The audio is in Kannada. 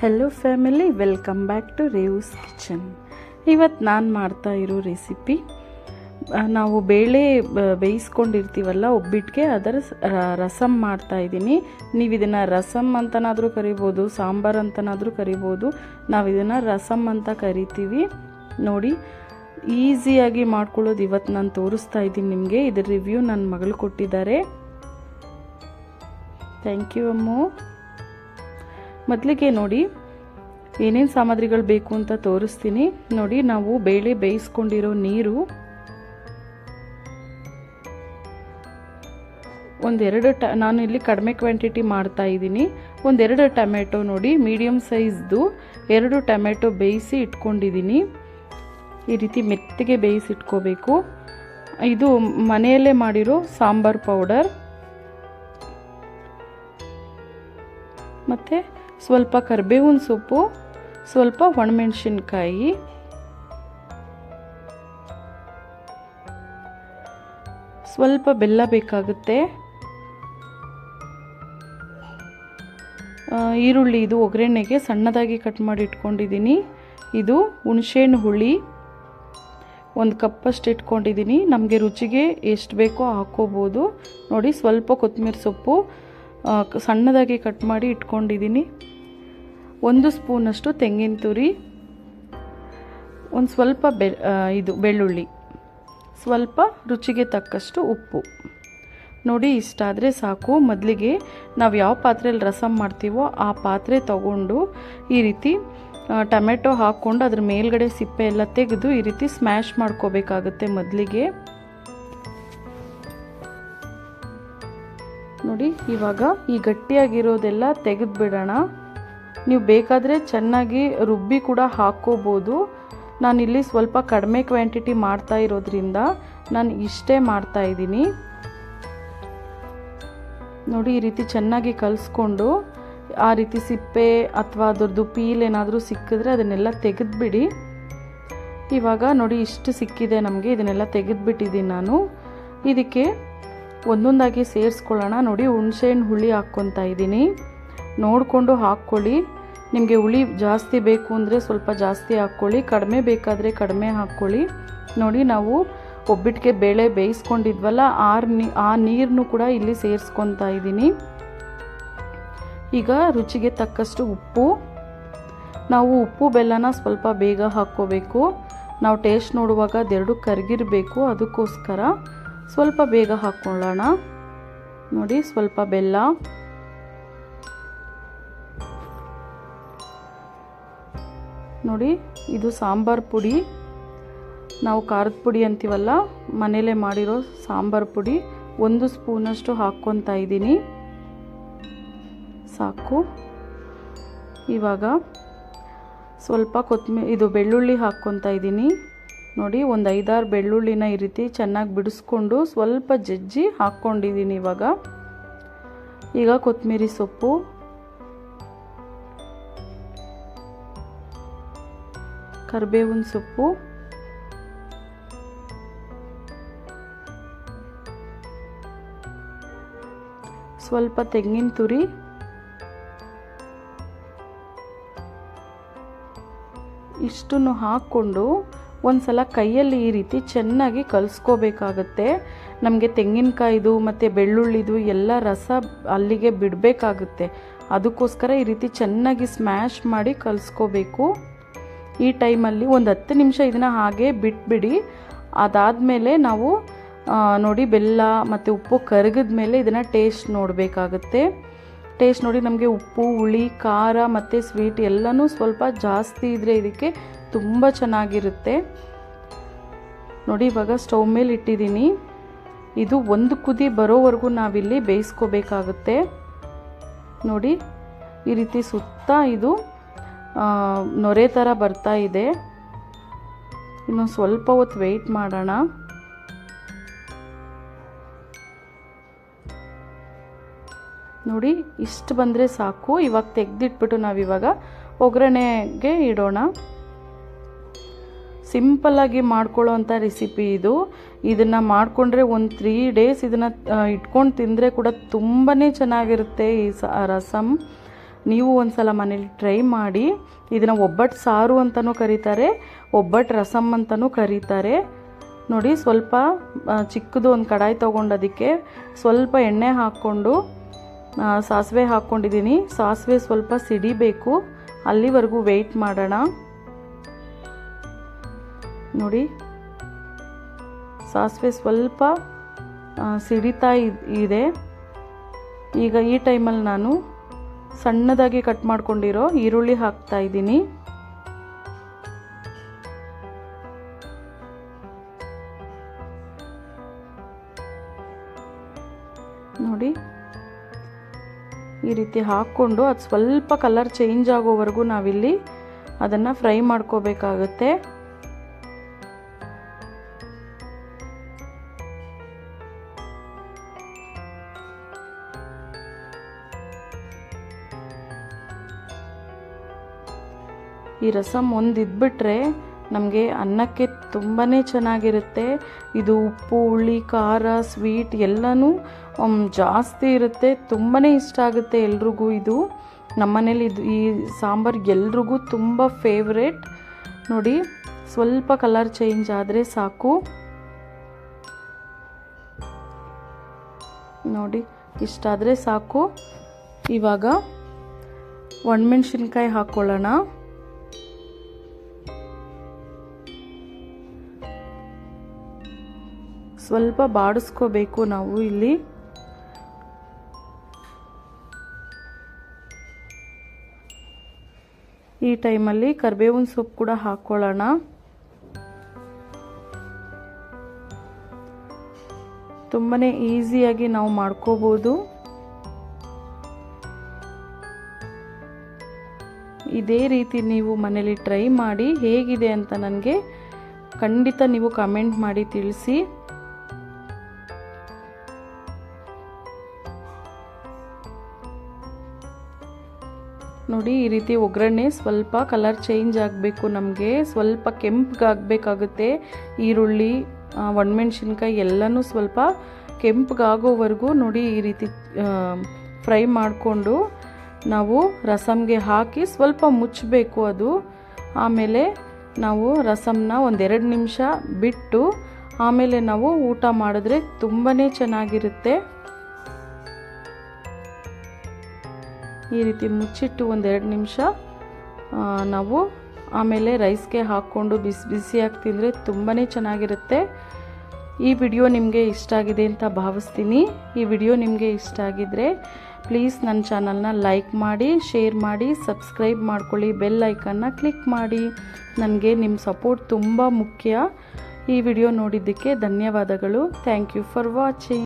Hello family welcome back to Revs kitchen ಇವತ್ತು ನಾನು ಮಾಡ್ತಾ ಇರೋ ರೆಸಿಪಿ ನಾವು ಬೇಳೆ ಬೇಯಿಸ್ಕೊಂಡಿರ್ತೀವಲ್ಲ ಒಬ್ಬಿಟ್ಟಿಗೆ ಅದರ ರಸಂ ಮಾಡ್ತಾ ಇದ್ದೀನಿ. ನೀವು ಇದನ್ನು ರಸಮ್ ಅಂತನಾದರೂ ಕರಿಬೋದು, ಸಾಂಬಾರ್ ಅಂತನಾದರೂ ಕರಿಬೋದು, ನಾವು ಇದನ್ನು ರಸಮ್ ಅಂತ ಕರಿತೀವಿ. ನೋಡಿ, ಈಸಿಯಾಗಿ ಮಾಡ್ಕೊಳ್ಳೋದು ಇವತ್ತು ನಾನು ತೋರಿಸ್ತಾ ಇದ್ದೀನಿ ನಿಮಗೆ. ಇದ್ರ ರಿವ್ಯೂ ನನ್ನ ಮಗಳು ಕೊಟ್ಟಿದ್ದಾರೆ. Thank you Ammu. ಮೊದಲಿಗೆ ನೋಡಿ ಏನೇನು ಸಾಮಗ್ರಿಗಳು ಬೇಕು ಅಂತ ತೋರಿಸ್ತೀನಿ. ನೋಡಿ, ನಾವು ಬೇಳೆ ಬೇಯಿಸ್ಕೊಂಡಿರೋ ನೀರು ಒಂದೆರಡು ಟ, ನಾನು ಇಲ್ಲಿ ಕಡಿಮೆ ಕ್ವಾಂಟಿಟಿ ಮಾಡ್ತಾ ಇದ್ದೀನಿ. ಒಂದೆರಡು ಟೊಮೆಟೊ ನೋಡಿ ಮೀಡಿಯಮ್ ಸೈಜ್ದು ಎರಡು ಟೊಮೆಟೊ ಬೇಯಿಸಿ ಇಟ್ಕೊಂಡಿದ್ದೀನಿ. ಈ ರೀತಿ ಮೆತ್ತಗೆ ಬೇಯಿಸಿ ಇಟ್ಕೋಬೇಕು ಇದು ಮನೆಯಲ್ಲೇ ಮಾಡಿರೋ ಸಾಂಬಾರ್ ಪೌಡರ್. ಮತ್ತು ಸ್ವಲ್ಪ ಕರಿಬೇವಿನ ಸೊಪ್ಪು, ಸ್ವಲ್ಪ ಒಣಮೆಣಸಿನ್ಕಾಯಿ. ಸ್ವಲ್ಪ ಬೆಲ್ಲ ಬೇಕಾಗುತ್ತೆ. ಈರುಳ್ಳಿ ಇದು ಒಗ್ಗರಣೆಗೆ ಸಣ್ಣದಾಗಿ ಕಟ್ ಮಾಡಿ ಇಟ್ಕೊಂಡಿದ್ದೀನಿ. ಇದು ಹುಣಸೆಹಣ್ಣು ಹುಳಿ. ಒಂದು ಕಪ್ಪಷ್ಟು ಇಟ್ಕೊಂಡಿದ್ದೀನಿ. ನಮಗೆ ರುಚಿಗೆ ಎಷ್ಟು ಬೇಕೋ ಹಾಕ್ಕೋಬೋದು. ನೋಡಿ, ಸ್ವಲ್ಪ ಕೊತ್ತಂಬರಿ ಸೊಪ್ಪು ಸಣ್ಣದಾಗಿ ಕಟ್ ಮಾಡಿ ಇಟ್ಕೊಂಡಿದ್ದೀನಿ. ಒಂದು ಸ್ಪೂನಷ್ಟು ತೆಂಗಿನ ತುರಿ, ಒಂದು ಸ್ವಲ್ಪ ಬೆ ಇದು ಬೆಳ್ಳುಳ್ಳಿ, ಸ್ವಲ್ಪ ರುಚಿಗೆ ತಕ್ಕಷ್ಟು ಉಪ್ಪು. ನೋಡಿ ಇಷ್ಟಾದರೆ ಸಾಕು. ಮೊದಲಿಗೆ ನಾವು ಯಾವ ಪಾತ್ರೆಯಲ್ಲಿ ರಸಮ್ ಮಾಡ್ತೀವೋ ಆ ಪಾತ್ರೆ ತಗೊಂಡು ಈ ರೀತಿ ಟೊಮೆಟೊ ಹಾಕ್ಕೊಂಡು ಅದ್ರ ಮೇಲ್ಗಡೆ ಸಿಪ್ಪೆ ಎಲ್ಲ ತೆಗೆದು ಈ ರೀತಿ ಸ್ಮ್ಯಾಶ್ ಮಾಡ್ಕೋಬೇಕಾಗುತ್ತೆ ಮೊದಲಿಗೆ. ನೋಡಿ, ಇವಾಗ ಈ ಗಟ್ಟಿಯಾಗಿರೋದೆಲ್ಲ ತೆಗೆದುಬಿಡೋಣ. ನೀವು ಬೇಕಾದರೆ ಚೆನ್ನಾಗಿ ರುಬ್ಬಿ ಕೂಡ ಹಾಕ್ಕೋಬೋದು. ನಾನಿಲ್ಲಿ ಸ್ವಲ್ಪ ಕಡಿಮೆ ಕ್ವಾಂಟಿಟಿ ಮಾಡ್ತಾ ಇರೋದ್ರಿಂದ ನಾನು ಇಷ್ಟೇ ಮಾಡ್ತಾ ಇದ್ದೀನಿ. ನೋಡಿ, ಈ ರೀತಿ ಚೆನ್ನಾಗಿ ಕಲಿಸ್ಕೊಂಡು ಆ ರೀತಿ ಸಿಪ್ಪೆ ಅಥವಾ ಅದರದ್ದು ಪೀಲ್ ಏನಾದರೂ ಸಿಕ್ಕಿದ್ರೆ ಅದನ್ನೆಲ್ಲ ತೆಗೆದುಬಿಡಿ. ಇವಾಗ ನೋಡಿ, ಇಷ್ಟು ಸಿಕ್ಕಿದೆ ನಮಗೆ, ಇದನ್ನೆಲ್ಲ ತೆಗೆದುಬಿಟ್ಟಿದ್ದೀನಿ ನಾನು. ಇದಕ್ಕೆ ಒಂದೊಂದಾಗಿ ಸೇರಿಸ್ಕೊಳ್ಳೋಣ. ನೋಡಿ, ಹುಣಸೆಹಣ್ಣು ಹುಳಿ ಹಾಕ್ಕೊತಾ ಇದ್ದೀನಿ. ನೋಡಿಕೊಂಡು ಹಾಕ್ಕೊಳ್ಳಿ. ನಿಮಗೆ ಹುಳಿ ಜಾಸ್ತಿ ಬೇಕು ಅಂದರೆ ಸ್ವಲ್ಪ ಜಾಸ್ತಿ ಹಾಕ್ಕೊಳ್ಳಿ. ಕಡಿಮೆ ಬೇಕಾದರೆ ಕಡಿಮೆ ಹಾಕ್ಕೊಳ್ಳಿ. ನೋಡಿ, ನಾವು ಒಬ್ಬಿಟ್ಟಿಗೆ ಬೇಳೆ ಬೇಯಿಸ್ಕೊಂಡಿದ್ವಲ್ಲ, ಆರ್ ಆ ನೀರನ್ನು ಕೂಡ ಇಲ್ಲಿ ಸೇರಿಸ್ಕೊತಾ ಇದ್ದೀನಿ. ಈಗ ರುಚಿಗೆ ತಕ್ಕಷ್ಟು ಉಪ್ಪು. ನಾವು ಉಪ್ಪು, ಬೆಲ್ಲನ ಸ್ವಲ್ಪ ಬೇಗ ಹಾಕ್ಕೋಬೇಕು. ನಾವು ಟೇಸ್ಟ್ ನೋಡುವಾಗ ಅದೆರಡು ಕರಗಿರಬೇಕು, ಅದಕ್ಕೋಸ್ಕರ. ಸ್ವಲ್ಪ ಬೇಗ ಹಾಕ್ಕೊಳ್ಳೋಣ. ನೋಡಿ, ಸ್ವಲ್ಪ ಬೆಲ್ಲ. ನೋಡಿ, ಇದು ಸಾಂಬಾರ್ ಪುಡಿ. ನಾವು ಖಾರದ ಪುಡಿ ಅಂತೀವಲ್ಲ ಮನೆಯಲ್ಲೇ ಮಾಡಿರೋ ಸಾಂಬಾರ್ ಪುಡಿ. ಒಂದು ಸ್ಪೂನಷ್ಟು ಹಾಕ್ಕೊತಾ ಇದ್ದೀನಿ. ಸಾಕು. ಇವಾಗ ಸ್ವಲ್ಪ ಕೊತ್ತಂಬರಿ ಇದು ಬೆಳ್ಳುಳ್ಳಿ ಹಾಕ್ಕೊತಾ ಇದ್ದೀನಿ. ನೋಡಿ, ಒಂದು ಐದಾರು ಬೆಳ್ಳುಳ್ಳಿನ ಈ ರೀತಿ ಚೆನ್ನಾಗಿ ಬಿಡಿಸ್ಕೊಂಡು ಸ್ವಲ್ಪ ಜಜ್ಜಿ ಹಾಕ್ಕೊಂಡಿದ್ದೀನಿ ಇವಾಗ. ಈಗ ಕೊತ್ತಂಬರಿ ಸೊಪ್ಪು. ಕರಿಬೇವಿನ ಸೊಪ್ಪು. ಸ್ವಲ್ಪ ತೆಂಗಿನ ತುರಿ. ಇಷ್ಟನ್ನು ಹಾಕ್ಕೊಂಡು ಒಂದು ಸಲ ಕೈಯಲ್ಲಿ ಈ ರೀತಿ ಚೆನ್ನಾಗಿ ಕಲಿಸ್ಕೋಬೇಕಾಗತ್ತೆ. ನಮಗೆ ತೆಂಗಿನಕಾಯಿದು ಮತ್ತು ಬೆಳ್ಳುಳ್ಳಿದು ಎಲ್ಲ ರಸ ಅಲ್ಲಿಗೆ ಬಿಡಬೇಕಾಗುತ್ತೆ. ಅದಕ್ಕೋಸ್ಕರ ಈ ರೀತಿ ಚೆನ್ನಾಗಿ ಸ್ಮ್ಯಾಶ್ ಮಾಡಿ ಕಲಿಸ್ಕೋಬೇಕು. ಈ ಟೈಮಲ್ಲಿ ಒಂದು ಹತ್ತು ನಿಮಿಷ ಇದನ್ನು ಹಾಗೆ ಬಿಟ್ಬಿಡಿ. ಅದಾದಮೇಲೆ ನಾವು ನೋಡಿ ಬೆಲ್ಲ ಮತ್ತು ಉಪ್ಪು ಕರಗಿದ ಮೇಲೆ ಇದನ್ನು ಟೇಸ್ಟ್ ನೋಡಬೇಕಾಗುತ್ತೆ. ಟೇಸ್ಟ್ ನೋಡಿ ನಮಗೆ ಉಪ್ಪು, ಹುಳಿ, ಖಾರ ಮತ್ತು ಸ್ವೀಟ್ ಎಲ್ಲನೂ ಸ್ವಲ್ಪ ಜಾಸ್ತಿ ಇದ್ದರೆ ಇದಕ್ಕೆ ತುಂಬ ಚೆನ್ನಾಗಿರುತ್ತೆ. ನೋಡಿ, ಇವಾಗ ಸ್ಟವ್ ಮೇಲೆ ಇಟ್ಟಿದ್ದೀನಿ. ಇದು ಒಂದು ಕುದಿ ಬರೋವರೆಗೂ ನಾವಿಲ್ಲಿ ಬೇಯಿಸ್ಕೋಬೇಕಾಗುತ್ತೆ. ನೋಡಿ, ಈ ರೀತಿ ಸುತ್ತ ಇದು ನೊರೆ ಥರ ಬರ್ತಾ ಇದೆ. ಇನ್ನೊಂದು ಸ್ವಲ್ಪ ಹೊತ್ತು ವೆಯ್ಟ್ ಮಾಡೋಣ. ನೋಡಿ, ಇಷ್ಟು ಬಂದರೆ ಸಾಕು. ಇವಾಗ ತೆಗೆದಿಟ್ಬಿಟ್ಟು ನಾವಿವಾಗ ಒಗ್ಗರಣೆಗೆ ಇಡೋಣ. ಸಿಂಪಲ್ಲಾಗಿ ಮಾಡ್ಕೊಳ್ಳೋವಂಥ ರೆಸಿಪಿ ಇದು. ಇದನ್ನು ಮಾಡಿಕೊಂಡ್ರೆ ಒಂದು ತ್ರೀ ಡೇಸ್ ಇದನ್ನು ಇಟ್ಕೊಂಡು ತಿಂದರೆ ಕೂಡ ತುಂಬಾ ಚೆನ್ನಾಗಿರುತ್ತೆ ಈ ಸ ರಸಮ್ ನೀವು ಒಂದು ಸಲ ಮನೇಲಿ ಟ್ರೈ ಮಾಡಿ. ಇದನ್ನು ಒಬ್ಬಟ್ಟು ಸಾರು ಅಂತಲೂ ಕರೀತಾರೆ ಒಬ್ಬಟ್ಟು ರಸಮ್ ಅಂತಲೂ ಕರೀತಾರೆ. ನೋಡಿ, ಸ್ವಲ್ಪ ಚಿಕ್ಕದು ಒಂದು ಕಡಾಯಿ ತೊಗೊಂಡೋದಕ್ಕೆ ಸ್ವಲ್ಪ ಎಣ್ಣೆ ಹಾಕ್ಕೊಂಡು ಸಾಸಿವೆ ಹಾಕ್ಕೊಂಡಿದ್ದೀನಿ ಸಾಸಿವೆ ಸ್ವಲ್ಪ ಸಿಡಿಬೇಕು. ಅಲ್ಲಿವರೆಗೂ ವೆಯ್ಟ್ ಮಾಡೋಣ. ನೋಡಿ. ಸಾಸಿವೆ ಸ್ವಲ್ಪ ಸಿಡಿತಾ ಇದ್- ಈಗ ಈ ಟೈಮಲ್ಲಿ ನಾನು ಸಣ್ಣದಾಗಿ ಕಟ್ ಮಾಡ್ಕೊಂಡಿರೋ ಈರುಳ್ಳಿ ಹಾಕ್ತಾ ಇದ್ದೀನಿ. ನೋಡಿ. ಈ ರೀತಿ ಹಾಕ್ಕೊಂಡು ಅದು ಸ್ವಲ್ಪ ಕಲರ್ ಚೇಂಜ್ ಆಗೋವರೆಗೂ ನಾವಿಲ್ಲಿ ಅದನ್ನು ಫ್ರೈ ಮಾಡ್ಕೋಬೇಕಾಗತ್ತೆ. ಈ ರಸಮ್ ಒಂದು ಇದ್ಬಿಟ್ರೆ ನಮಗೆ ಅನ್ನಕ್ಕೆ ತುಂಬಾ ಚೆನ್ನಾಗಿರುತ್ತೆ. ಇದು ಉಪ್ಪು, ಹುಳಿ, ಖಾರ, ಸ್ವೀಟ್ ಎಲ್ಲನೂ ಜಾಸ್ತಿ ಇರುತ್ತೆ. ತುಂಬಾ ಇಷ್ಟ ಆಗುತ್ತೆ ಎಲ್ರಿಗೂ ಇದು. ನಮ್ಮನೇಲಿ ಇದು ಈ ಸಾಂಬಾರು ಎಲ್ರಿಗೂ ತುಂಬ ಫೇವ್ರೇಟ್ ನೋಡಿ, ಸ್ವಲ್ಪ ಕಲರ್ ಚೇಂಜ್ ಆದರೆ ಸಾಕು. ನೋಡಿ ಇಷ್ಟಾದರೆ ಸಾಕು. ಇವಾಗ ಒಣಮೆಣ್ಸಿನ್ಕಾಯಿ ಹಾಕ್ಕೊಳ್ಳೋಣ ಸ್ವಲ್ಪ ಬಾಡಿಸ್ಕೋಬೇಕು ನಾವು ಇಲ್ಲಿ. ಈ ಟೈಮಲ್ಲಿ ಕರಿಬೇವಿನ ಸೊಪ್ಪು ಕೂಡ ಹಾಕ್ಕೊಳ್ಳೋಣ ತುಂಬಾ ಈಸಿಯಾಗಿ ನಾವು ಮಾಡ್ಕೋಬೋದು. ಇದೇ ರೀತಿ ನೀವು ಮನೇಲಿ ಟ್ರೈ ಮಾಡಿ ಹೇಗಿದೆ ಅಂತ ನನಗೆ ಖಂಡಿತ ನೀವು ಕಮೆಂಟ್ ಮಾಡಿ ತಿಳಿಸಿ. ನೋಡಿ, ಈ ರೀತಿ ಒಗ್ಗರಣೆ ಸ್ವಲ್ಪ ಕಲರ್ ಚೇಂಜ್ ಆಗಬೇಕು ನಮಗೆ. ಸ್ವಲ್ಪ ಕೆಂಪಗಾಗಬೇಕಾಗುತ್ತೆ ಈರುಳ್ಳಿ ಒಣಮೆಣ್ಸಿನ್ಕಾಯಿ ಎಲ್ಲನೂ ಸ್ವಲ್ಪ ಕೆಂಪಗಾಗೋವರೆಗೂ ನೋಡಿ, ಈ ರೀತಿ ಫ್ರೈ ಮಾಡಿಕೊಂಡು ನಾವು ರಸಮ್ಗೆ ಹಾಕಿ ಸ್ವಲ್ಪ ಮುಚ್ಚಬೇಕು ಅದು. ಆಮೇಲೆ ನಾವು ರಸಮ್ನ ಒಂದೆರಡು ನಿಮಿಷ ಬಿಟ್ಟು ಆಮೇಲೆ ನಾವು ಊಟ ಮಾಡಿದ್ರೆ ತುಂಬಾ ಚೆನ್ನಾಗಿರುತ್ತೆ. ಈ ರೀತಿ ಮುಚ್ಚಿಟ್ಟು ಒಂದೆರಡು ನಿಮಿಷ ನಾವು ಆಮೇಲೆ ರೈಸ್ಗೆ ಹಾಕ್ಕೊಂಡು ಬಿಸಿ ಬಿಸಿಯಾಗಿ ತಿಂದರೆ ತುಂಬಾ ಚೆನ್ನಾಗಿರುತ್ತೆ. ಈ ವಿಡಿಯೋ ನಿಮಗೆ ಇಷ್ಟ ಆಗಿದೆ ಅಂತ ಭಾವಿಸ್ತೀನಿ. ಈ ವಿಡಿಯೋ ನಿಮಗೆ ಇಷ್ಟ ಆಗಿದ್ದರೆ ಪ್ಲೀಸ್ ನನ್ನ ಚಾನಲ್ನ ಲೈಕ್ ಮಾಡಿ ಶೇರ್ ಮಾಡಿ ಸಬ್ಸ್ಕ್ರೈಬ್ ಮಾಡ್ಕೊಳ್ಳಿ ಬೆಲ್ ಐಕನ್ನ ಕ್ಲಿಕ್ ಮಾಡಿ. ನನಗೆ ನಿಮ್ಮ ಸಪೋರ್ಟ್ ತುಂಬ ಮುಖ್ಯ. ಈ ವಿಡಿಯೋ ನೋಡಿದ್ದಕ್ಕೆ ಧನ್ಯವಾದಗಳು. Thank you for watching